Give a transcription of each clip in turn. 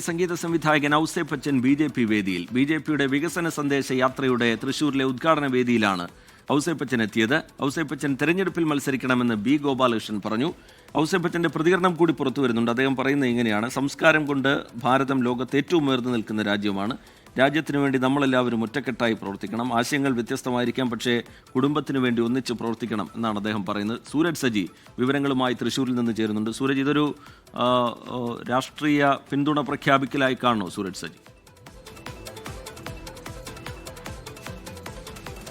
സംഗീത സംവിധായകൻ Ouseppachan B J P വേദിയിൽ. B J പിയുടെ വികസന സന്ദേശ യാത്രയുടെ തൃശൂരിലെ ഉദ്ഘാടന വേദിയിലാണ് ഔസേപ്പച്ചൻ എത്തിയത്. ഔസേപ്പച്ചൻ തെരഞ്ഞെടുപ്പിൽ മത്സരിക്കണമെന്ന് ബി ഗോപാലകൃഷ്ണൻ പറഞ്ഞു. ഔസേപ്പച്ചന്റെ പ്രതികരണം കൂടി പുറത്തു വരുന്നുണ്ട്. അദ്ദേഹം പറയുന്നത് ഇങ്ങനെയാണ്. സംസ്കാരം കൊണ്ട് ഭാരതം ലോകത്ത് ഏറ്റവും ഉയർന്നു നിൽക്കുന്ന രാജ്യമാണ്. രാജ്യത്തിനു വേണ്ടി നമ്മളെല്ലാവരും ഒറ്റക്കെട്ടായി പ്രവർത്തിക്കണം. ആശയങ്ങൾ വ്യത്യസ്തമായിരിക്കാം പക്ഷേ കുടുംബത്തിന് വേണ്ടി ഒന്നിച്ച് പ്രവർത്തിക്കണം എന്നാണ് അദ്ദേഹം പറയുന്നത്. സൂരജ് സജി വിവരങ്ങളുമായി തൃശ്ശൂരിൽ നിന്ന് ചേരുന്നുണ്ട്. സൂരജ് ഇതൊരു രാഷ്ട്രീയ പിന്തുണ പ്രഖ്യാപിക്കലായി കാണുന്നു സൂരജ് സജി?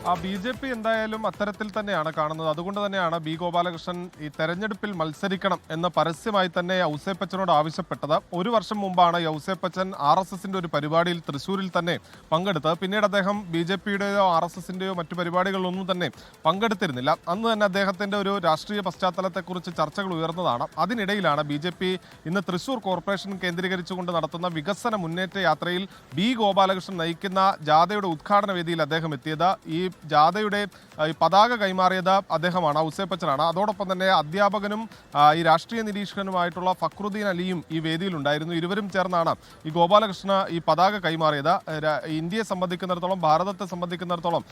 ആ ബി ജെ പി എന്തായാലും അത്തരത്തിൽ തന്നെയാണ് കാണുന്നത്. അതുകൊണ്ട് തന്നെയാണ് ബി ഗോപാലകൃഷ്ണൻ ഈ തെരഞ്ഞെടുപ്പിൽ മത്സരിക്കണം എന്ന് പരസ്യമായി തന്നെ ഔസേപ്പച്ചനോട് ആവശ്യപ്പെട്ടത്. ഒരു വർഷം മുമ്പാണ് ഔസേപ്പച്ചൻ ആർ എസ് എസിന്റെ ഒരു പരിപാടിയിൽ തൃശ്ശൂരിൽ തന്നെ പങ്കെടുത്തത്. പിന്നീട് അദ്ദേഹം ബി ജെ പിയുടെയോ ആർ എസ് എസിന്റെയോ മറ്റു പരിപാടികളിലൊന്നും തന്നെ പങ്കെടുത്തിരുന്നില്ല. അന്ന് തന്നെ അദ്ദേഹത്തിന്റെ ഒരു രാഷ്ട്രീയ പശ്ചാത്തലത്തെക്കുറിച്ച് ചർച്ചകൾ ഉയർന്നതാണ്. അതിനിടയിലാണ് ബി ജെ പി ഇന്ന് തൃശൂർ കോർപ്പറേഷൻ കേന്ദ്രീകരിച്ചുകൊണ്ട് നടത്തുന്ന വികസന മുന്നേറ്റ യാത്രയിൽ ബി ഗോപാലകൃഷ്ണൻ നയിക്കുന്ന ജാഥയുടെ ഉദ്ഘാടന വേദിയിൽ അദ്ദേഹം എത്തിയത്. ഈ ജാഥയുടെ പതാക കൈമാറിയത് അദ്ദേഹമാണ് ഔസേപ്പച്ചനാണ് അതോടൊപ്പം തന്നെ അധ്യാപകനും ഈ രാഷ്ട്രീയ നിരീക്ഷകനുമായിട്ടുള്ള ഫക്രുദ്ദീൻ അലിയും ഈ വേദിയിലുണ്ടായിരുന്നു ഇരുവരും ചേർന്നാണ് ഈ ഗോപാലകൃഷ്ണ ഈ പതാക കൈമാറിയത്. ഇന്ത്യയെ സംബന്ധിക്കുന്നിടത്തോളം ഭാരതത്തെ സംബന്ധിക്കുന്നിടത്തോളം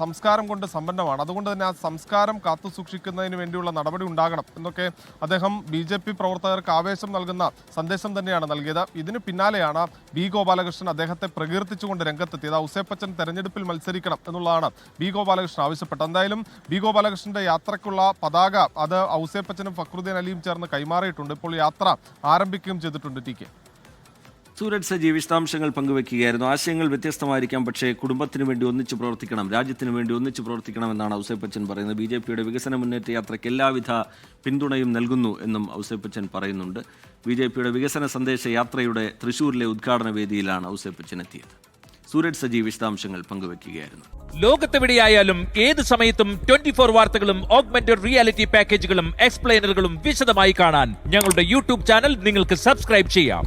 സംസ്കാരം കൊണ്ട് സമ്പന്നമാണ്. അതുകൊണ്ട് തന്നെ ആ സംസ്കാരം കാത്തു സൂക്ഷിക്കുന്നതിന് വേണ്ടിയുള്ള നടപടി ഉണ്ടാകണം എന്നൊക്കെ അദ്ദേഹം ബി ജെ പി പ്രവർത്തകർക്ക് ആവേശം നൽകുന്ന സന്ദേശം തന്നെയാണ് നൽകിയത്. ഇതിന് പിന്നാലെയാണ് ബി ഗോപാലകൃഷ്ണൻ അദ്ദേഹത്തെ പ്രകീർത്തിച്ചുകൊണ്ട് രംഗത്തെത്തിയത്. ഔസേപ്പച്ചൻ തെരഞ്ഞെടുപ്പിൽ മത്സരിക്കണം എന്നുള്ളതാണ് ബി ഗോപാലകൃഷ്ണൻ ആവശ്യപ്പെട്ടത് എന്തായാലും ബി ഗോപാലകൃഷ്ണന്റെ യാത്രയ്ക്കുള്ള പതാക അത് ഔസേപ്പച്ചനും ഫക്രുദ്ദീൻ അലിയും ചേർന്ന് കൈമാറിയിട്ടുണ്ട്. ഇപ്പോൾ യാത്ര ആരംഭിക്കുകയും ചെയ്തിട്ടുണ്ട് ടി കെ. സൂരജ് സജി വിശദാംശങ്ങൾ പങ്കുവെക്കുകയായിരുന്നു. ആശയങ്ങൾ വ്യത്യസ്തമായിരിക്കാം പക്ഷേ കുടുംബത്തിന് വേണ്ടി ഒന്നിച്ച് പ്രവർത്തിക്കണം രാജ്യത്തിന് വേണ്ടി ഒന്നിച്ച് പ്രവർത്തിക്കണം എന്നാണ് ഔസേപ്പച്ചൻ പറയുന്നത്. ബി ജെ പിയുടെ വികസന മുന്നേറ്റ യാത്രയ്ക്ക് എല്ലാവിധ പിന്തുണയും നൽകുന്നു എന്നും ഔസേപ്പച്ചൻ പറയുന്നുണ്ട്. ബി ജെ പിയുടെ വികസന സന്ദേശ യാത്രയുടെ തൃശൂരിലെ ഉദ്ഘാടന വേദിയിലാണ് ഔസേപ്പച്ചൻ എത്തിയത്. സൂരജ് സജി വിശദാംശങ്ങൾ പങ്കുവെക്കുകയായിരുന്നു ലോകത്തെവിടെയായാലും ഏത് സമയത്തും ട്വന്റി ഫോർ വാർത്തകളും ഓഗ്മെന്റഡ് റിയാലിറ്റി പാക്കേജുകളും എക്സ്പ്ലെയിനറുകളും വിശദമായി കാണാൻ ഞങ്ങളുടെ യൂട്യൂബ് ചാനൽ നിങ്ങൾക്ക് സബ്സ്ക്രൈബ് ചെയ്യാം.